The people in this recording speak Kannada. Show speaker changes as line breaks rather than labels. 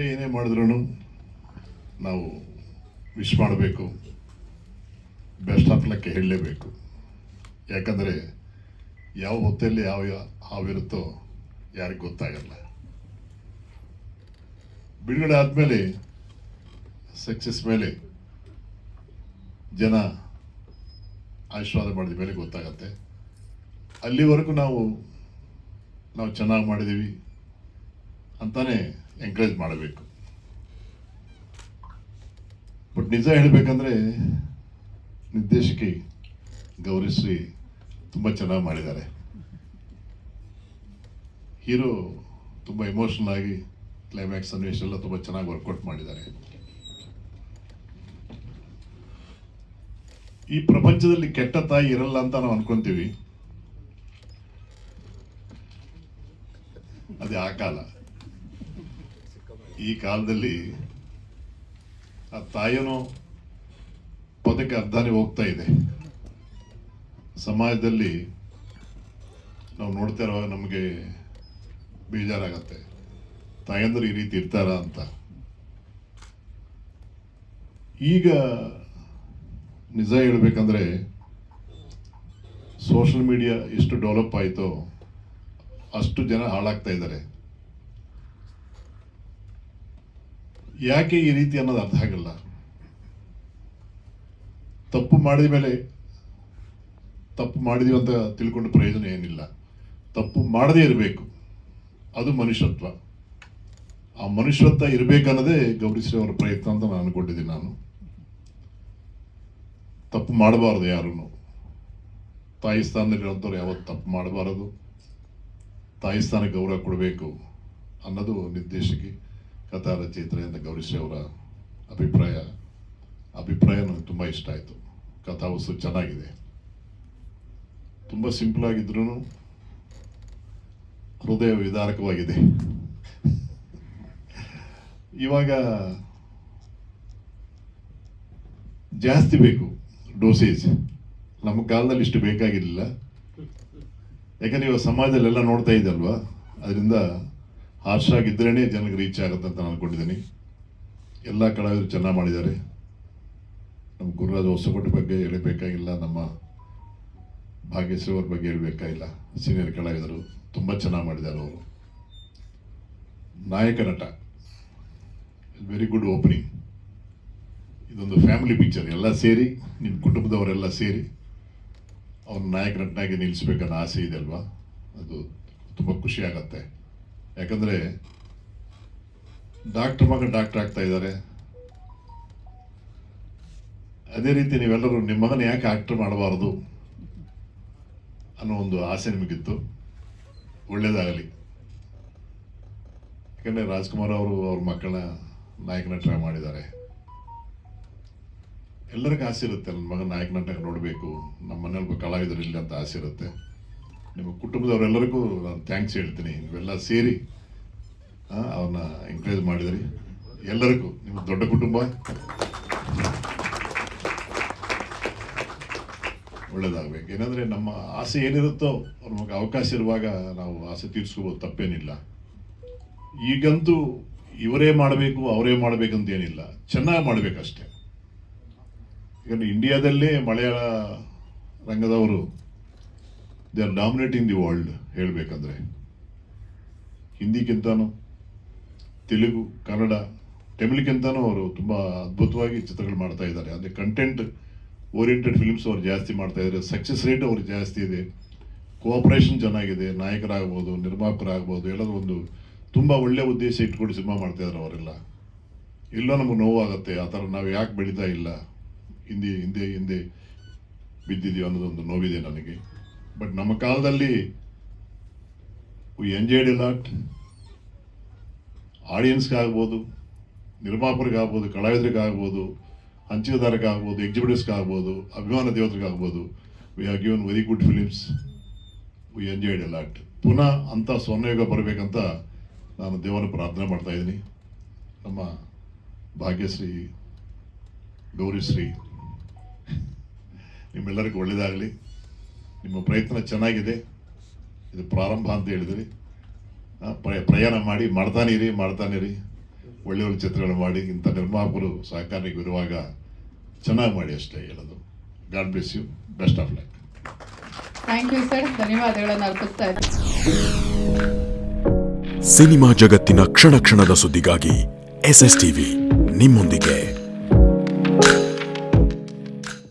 ಏನೇ ಮಾಡಿದ್ರು ನಾವು ವಿಶ್ ಮಾಡಬೇಕು. ಬೆಸ್ಟ್ ಆಫ್ ಲಕ್ಕೆ ಹೇಳಲೇಬೇಕು. ಯಾಕಂದರೆ ಯಾವ ಹೊತ್ತಲ್ಲಿ ಯಾವ ಹಾವಿರುತ್ತೋ ಯಾರಿಗೆ ಗೊತ್ತಾಗಲ್ಲ. ಬಿಡುಗಡೆ ಆದಮೇಲೆ ಸಕ್ಸಸ್ ಮೇಲೆ ಜನ ಆಶೀರ್ವಾದ ಮಾಡಿದ ಮೇಲೆ ಗೊತ್ತಾಗತ್ತೆ. ಅಲ್ಲಿವರೆಗೂ ನಾವು ನಾವು ಚೆನ್ನಾಗಿ ಮಾಡಿದ್ದೀವಿ ಅಂತಾನೆ ಎಂಕರೇಜ್ ಮಾಡಬೇಕು. ಬಟ್ ನಿಜ ಹೇಳಬೇಕಂದ್ರೆ ನಿರ್ದೇಶಕಿ ಗೌರಿಶ್ರೀ ತುಂಬ ಚೆನ್ನಾಗಿ ಮಾಡಿದ್ದಾರೆ. ಹೀರೋ ತುಂಬ ಎಮೋಷನಲ್ ಆಗಿ ಕ್ಲೈಮ್ಯಾಕ್ಸ್ ಸನ್ನಿವೇಶ ಎಲ್ಲ ತುಂಬ ಚೆನ್ನಾಗಿ ವರ್ಕೌಟ್ ಮಾಡಿದ್ದಾರೆ. ಈ ಪ್ರಪಂಚದಲ್ಲಿ ಕೆಟ್ಟ ತಾಯಿ ಇರಲ್ಲ ಅಂತ ನಾವು ಅನ್ಕೊಂತೀವಿ. ಅದೇ ಆ ಕಾಲ. ಈ ಕಾಲದಲ್ಲಿ ಆ ತಾಯಿನೂ ಪದಕ್ಕೆ ಅರ್ಧನೇ ಹೋಗ್ತಾ ಇದೆ. ಸಮಾಜದಲ್ಲಿ ನಾವು ನೋಡ್ತಾ ಇರುವಾಗ ನಮಗೆ ಬೇಜಾರಾಗತ್ತೆ. ತಾಯಂದ್ರೆ ಈ ರೀತಿ ಇರ್ತಾರ ಅಂತ. ಈಗ ನಿಜ ಹೇಳ್ಬೇಕಂದ್ರೆ ಸೋಷಲ್ ಮೀಡಿಯಾ ಎಷ್ಟು ಡೆವಲಪ್ ಆಯಿತೋ ಅಷ್ಟು ಜನ ಹಾಳಾಗ್ತಾ ಇದ್ದಾರೆ. ಯಾಕೆ ಈ ರೀತಿ ಅನ್ನೋದು ಅರ್ಥ ಆಗಲ್ಲ? ತಪ್ಪು ಮಾಡಿದ ಮೇಲೆ ತಪ್ಪು ಮಾಡಿದೀವಿ ಅಂತ ತಿಳ್ಕೊಂಡು ಪ್ರಯೋಜನ ಏನಿಲ್ಲ. ತಪ್ಪು ಮಾಡದೇ ಇರಬೇಕು. ಅದು ಮನುಷ್ಯತ್ವ. ಆ ಮನುಷ್ಯತ್ವ ಇರಬೇಕನ್ನೋದೇ ಗೌರಿಶ್ರೀ ಅವರ ಪ್ರಯತ್ನ ಅಂತ ನಾನು ಅನ್ಕೊಂಡಿದ್ದೀನಿ ನಾನು. ತಪ್ಪು ಮಾಡಬಾರ್ದು ಯಾರೂ ತಾಯಿ ಸ್ಥಾನದಲ್ಲಿರೋಂಥವ್ರು ಯಾವತ್ತು ತಪ್ಪು ಮಾಡಬಾರದು. ತಾಯಿ ಸ್ಥಾನಕ್ಕೆ ಗೌರವ ಕೊಡಬೇಕು ಅನ್ನೋದು ನಿರ್ದೇಶಕಿ ಕಥಾ ರಚಯಿತ್ರೆಯಿಂದ ಗೌರಿಶ್ರೀ ಅವರ ಅಭಿಪ್ರಾಯ. ಅಭಿಪ್ರಾಯ ನನಗೆ ತುಂಬ ಇಷ್ಟ ಆಯಿತು. ಕಥಾವಸ್ತು ಚೆನ್ನಾಗಿದೆ. ತುಂಬ ಸಿಂಪಲ್ ಆಗಿದ್ರೂ ಹೃದಯ ವಿದಾರಕವಾಗಿದೆ. ಇವಾಗ ಜಾಸ್ತಿ ಬೇಕು ಡೋಸೇಜ್ ನಮ್ಮ ಕಾಲದಲ್ಲಿ ಇಷ್ಟು ಬೇಕಾಗಿರಲಿಲ್ಲ. ಯಾಕಂದ್ರೆ ಇವಾಗ ಸಮಾಜದಲ್ಲೆಲ್ಲ ನೋಡ್ತಾ ಇದ್ದಲ್ವಾ ಅದರಿಂದ ಹಾರ್ಷ್ ಆಗಿದ್ರೇ ಜನಕ್ಕೆ ರೀಚ್ ಆಗುತ್ತೆ ಅಂತ ನಾನು ಅಂದ್ಕೊಂಡಿದ್ದೀನಿ ಎಲ್ಲ ಕಲಾವಿದರು ಚೆನ್ನಾಗಿ ಮಾಡಿದ್ದಾರೆ. ನಮ್ಮ ಗುರುರಾಜ್ ಹೊಸಕೋಟೆ ಬಗ್ಗೆ ಹೇಳಬೇಕಾಗಿಲ್ಲ, ನಮ್ಮ ಭಾಗ್ಯಶ್ರೀ ಅವ್ರ ಬಗ್ಗೆ ಹೇಳಬೇಕಾಗಿಲ್ಲ. ಸೀನಿಯರ್ ಕಲಾವಿದರು ತುಂಬ ಚೆನ್ನಾಗಿ ಮಾಡಿದ್ದಾರೆ ಅವರು. ನಾಯಕ ನಟ. ವೆರಿ ಗುಡ್ ಓಪನಿಂಗ್ ಇದೊಂದು ಫ್ಯಾಮಿಲಿ ಪಿಕ್ಚರ್ ಎಲ್ಲ ಸೇರಿ ನಿಮ್ಮ ಕುಟುಂಬದವರೆಲ್ಲ ಸೇರಿ ಅವ್ರ ನಾಯಕ ನಟನಾಗಿ ನಿಲ್ಲಿಸ್ಬೇಕನ್ನೋ ಆಸೆ ಇದೆ ಅಲ್ವಾ? ಅದು ತುಂಬ ಖುಷಿ ಆಗತ್ತೆ. ಯಾಕಂದರೆ ಡಾಕ್ಟರ್ ಮಗ ಡಾಕ್ಟರ್ ಆಗ್ತಾ ಇದ್ದಾರೆ. ಅದೇ ರೀತಿ ನೀವೆಲ್ಲರೂ ನಿಮ್ಮ ಮಗನ ಯಾಕೆ ಆಕ್ಟರ್ ಮಾಡಬಾರದು ಅನ್ನೋ ಒಂದು ಆಸೆ ನಿಮಗಿತ್ತು. ಒಳ್ಳೇದಾಗಲಿ. ಯಾಕಂದರೆ ರಾಜ್ಕುಮಾರ್ ಅವರು ಅವ್ರ ಮಕ್ಕಳನ್ನ ನಾಯಕ ನಟ ಮಾಡಿದ್ದಾರೆ. ಎಲ್ಲರಿಗೂ ಆಸೆ ಇರುತ್ತೆ, ನನ್ನ ಮಗನ ನಾಯಕ ನಟ ನೋಡಬೇಕು, ನಮ್ಮ ಮನೇಲಿ ಕಲಾವಿದರಿಲ್ಲ ಅಂತ ಆಸೆ ಇರುತ್ತೆ. ನಿಮ್ಮ ಕುಟುಂಬದವರೆಲ್ಲರಿಗೂ ನಾನು ಥ್ಯಾಂಕ್ಸ್ ಹೇಳ್ತೀನಿ. ನೀವೆಲ್ಲ ಸೇರಿ ಅವ್ರನ್ನ ಎಂಕರೇಜ್ ಮಾಡಿದ್ರಿ. ಎಲ್ಲರಿಗೂ, ನಿಮ್ಮ ದೊಡ್ಡ ಕುಟುಂಬ. ಒಳ್ಳೇದಾಗಬೇಕು. ಏನಂದರೆ ನಮ್ಮ ಆಸೆ ಏನಿರುತ್ತೋ ಅವ್ರ ನಮಗೆ ಅವಕಾಶ ಇರುವಾಗ ನಾವು ಆಸೆ ತೀರಿಸ್ಕೋಬೋದು, ತಪ್ಪೇನಿಲ್ಲ. ಈಗಂತೂ ಇವರೇ ಮಾಡಬೇಕು, ಅವರೇ ಮಾಡಬೇಕಂತ ಏನಿಲ್ಲ. ಚೆನ್ನಾಗಿ ಮಾಡಬೇಕಷ್ಟೇ. ಈಗ ಇಂಡಿಯಾದಲ್ಲೇ Malayala ರಂಗದವರು they are dominating the world ಹೇಳಬೇಕಂದ್ರೆ. ಹಿಂದಿಗಿಂತನೂ, ತೆಲುಗು, ಕನ್ನಡ, ತಮಿಳಿಗಿಂತನೂ ಅವರು ತುಂಬ ಅದ್ಭುತವಾಗಿ ಚಿತ್ರಗಳು ಮಾಡ್ತಾ ಇದ್ದಾರೆ. ಅಂದರೆ ಕಂಟೆಂಟ್ ಓರಿಯೆಂಟೆಡ್ ಫಿಲ್ಮ್ಸ್ ಅವ್ರು ಜಾಸ್ತಿ ಮಾಡ್ತಾ ಇದ್ದಾರೆ. ಸಕ್ಸಸ್ ರೇಟ್ ಅವ್ರು ಜಾಸ್ತಿ ಇದೆ. ಕೋಆಪರೇಷನ್ ಚೆನ್ನಾಗಿದೆ. ನಾಯಕರಾಗ್ಬೋದು, ನಿರ್ಮಾಪಕರಾಗ್ಬೋದು ಎಲ್ಲರೂ ಒಂದು ತುಂಬ ಒಳ್ಳೆ ಉದ್ದೇಶ ಇಟ್ಕೊಂಡು ಸಿನಿಮಾ ಮಾಡ್ತಾ ಇದ್ದಾರೆ ಅವರೆಲ್ಲ. ಇಲ್ಲ ನಮಗೆ ನೋವಾಗುತ್ತೆ. ಆ ಥರ ನಾವು ಯಾಕೆ ಬೆಳೀತಾ ಇಲ್ಲ? ಹಿಂದೆ ಹಿಂದೆ ಹಿಂದೆ ಬಿದ್ದಿದ್ದೀವಿ ಅನ್ನೋದೊಂದು ನೋವಿದೆ ನನಗೆ. ಬಟ್ ನಮ್ಮ ಕಾಲದಲ್ಲಿ ವಿ ಎಂಜಾಯ್ಡ್ ಲಾಟ್ ಆಡಿಯನ್ಸ್ಗಾಗ್ಬೋದು ನಿರ್ಮಾಪಕರಿಗಾಗ್ಬೋದು, ಕಲಾವಿದರಿಗಾಗ್ಬೋದು ಹಂಚಿಕೆದಾರಕ್ಕಾಗ್ಬೋದು ಎಕ್ಸಿಬಿಟರ್ಸ್ಗಾಗ್ಬೋದು ಅಭಿಮಾನ ದೇವತೆಗಾಗ್ಬೋದು we have given very good films we enjoyed lot ಪುನಃ ಅಂಥ ಸ್ವರ್ಣಯುಗ ಬರಬೇಕಂತ ನಾನು ದೇವರ ಪ್ರಾರ್ಥನೆ ಮಾಡ್ತಾ ಇದ್ದೀನಿ. ನಮ್ಮ ಭಾಗ್ಯಶ್ರೀ, ಗೌರಿಶ್ರೀ, ನಿಮ್ಮೆಲ್ಲರಿಗೂ ಒಳ್ಳೆಯದಾಗಲಿ ನಿಮ್ಮ ಪ್ರಯತ್ನ ಚೆನ್ನಾಗಿದೆ. ಇದು ಪ್ರಾರಂಭ ಅಂತ ಹೇಳಿದ್ರಿ. ಪ್ರಯ- ಪ್ರಯಾಣ ಮಾಡಿ ಮಾಡ್ತಾನಿರಿ ಮಾಡ್ತಾನಿರಿ ಒಳ್ಳೆ ಒಳ್ಳೆ ಚಿತ್ರಗಳನ್ನು ಮಾಡಿ ಇಂಥ ನಿರ್ಮಾಪಕರು ಸಹಕಾರಕ್ಕೆ ಇರುವಾಗ ಚೆನ್ನಾಗಿ ಮಾಡಿ ಅಷ್ಟೇ ಹೇಳೋದು. God bless you best of luck
thank you sir ಧನ್ಯವಾದಗಳನ್ನು ಅರ್ಪಿಸ್ತಾ
ಸಿನಿಮಾ ಜಗತ್ತಿನ ಕ್ಷಣ ಕ್ಷಣದ ಸುದ್ದಿಗಾಗಿ ಎಸ್ ಎಸ್ ಟಿವಿ ನಿಮ್ಮೊಂದಿಗೆ.